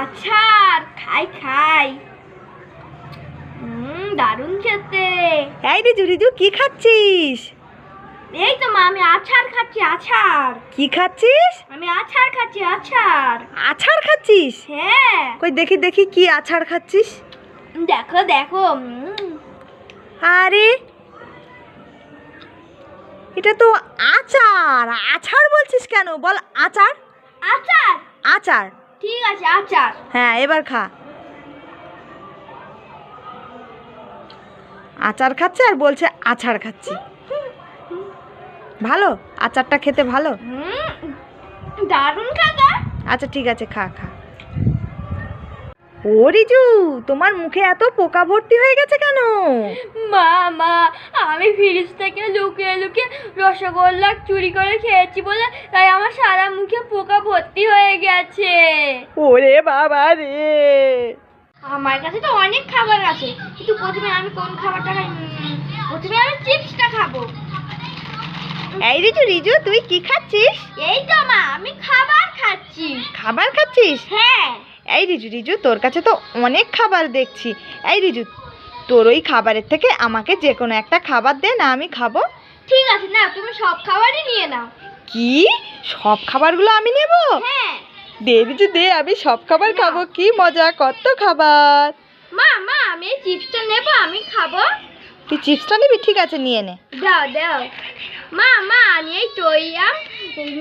আছাড় খাই খাই। হুম দারুণ খেতে। এই রিজু রিজু কি খাচ্ছিস? এই তো মা আমি আছাড় খাচ্ছি আছাড় কি খাচ্ছিস? আমি আছাড় খাচ্ছি আছাড় আছাড় খাচ্ছিস? হ্যাঁ। কই দেখি দেখি কি আছাড় খাচ্ছিস? দেখো দেখো আরে এটা তো আচার। আচার বলছিস কেন? বল আচার। আচার। আচার। ঠিক আছে আচার হ্যাঁ এবার খা। আচার খাচ্ছে আর বলছে আচার খাচ্ছি। ভালো? আচারটা খেতে ভালো? দারুণ দারুণ খাতা আচ্ছা ঠিক আছে খা খা। ও রিজু তোমার মুখে এত পোকা ভর্তি হয়ে গেছে কেন? মা মা আমি ফ্রিজ থেকে লুকিয়ে লুকিয়ে রসগোল্লা চুরি করে খেয়েছি বলে তাই আমার সারা মুখে পোকা ভর্তি হয়ে গেছে। ওরে বাবা রে। আমার কাছে তো অনেক খাবার আছে কিন্তু প্রথমে আমি কোন খাবারটা খাই প্রথমে আমি চিপসটা খাব। এই রিজু রিজু তুই কি খাচ্ছিস? এই তো মা আমি খাবার খাচ্ছি। খাবার খাচ্ছিস? হ্যাঁ। এই রিজু রিজু তোর কাছে তো অনেক খাবার দেখছি। এই রিজু তোর ওই খাবারের থেকে আমাকে যে কোনো একটা খাবার দে না আমি খাব। ঠিক আছে না তুমি সব খাবারই নিয়ে নাও। কি? সব খাবারগুলো আমি নেব? হ্যাঁ। দে রিজু দে আমি সব খাবার। খাব কি মজা কত খাবার। মা মা আমি এই চিপসটা নেব আমি খাব। তুই চিপসটা নিবি? ঠিক আছে নিয়ে নে। দাও দাও। মা মা আমি এই টইয়াম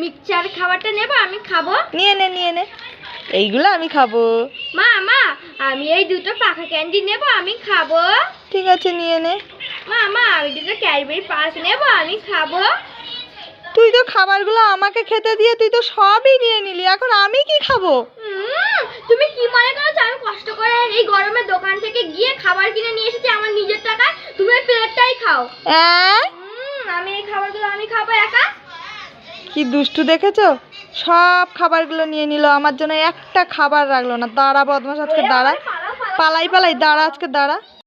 মিক্সচার খাবারটা নেব আমি খাব। নিয়ে নে নিয়ে নে। এইগুলো আমি খাব। মা মা আমি এই দুটো পাখা ক্যান্ডি নেব আমি খাব। ঠিক আছে নিয়ে নে। মা মা আমি দুটো ক্যাডবেরি পাস নেব আমি খাব। তুই তো খাবারগুলো আমাকে খেতে দিয়ে তুই তো সবই নিয়ে নিলি। এখন আমি কি খাব? তুমি কি মনে করছ আমি কষ্ট করে এই গরমের দোকান থেকে গিয়ে খাবার কিনে নিয়ে এসেছি আমার নিজের টাকায়? তুমি প্লেটটাই খাও। আমি এই খাবারগুলো আমি খাব একা। কি দুষ্টু দেখেছ? সব খাবারগুলো নিয়ে নিল, আমার জন্য একটা খাবার রাখল না দাঁড়া বদমাস আজকে দাঁড়া। পালাই পালাই, দাঁড়া, আজকে দাঁড়া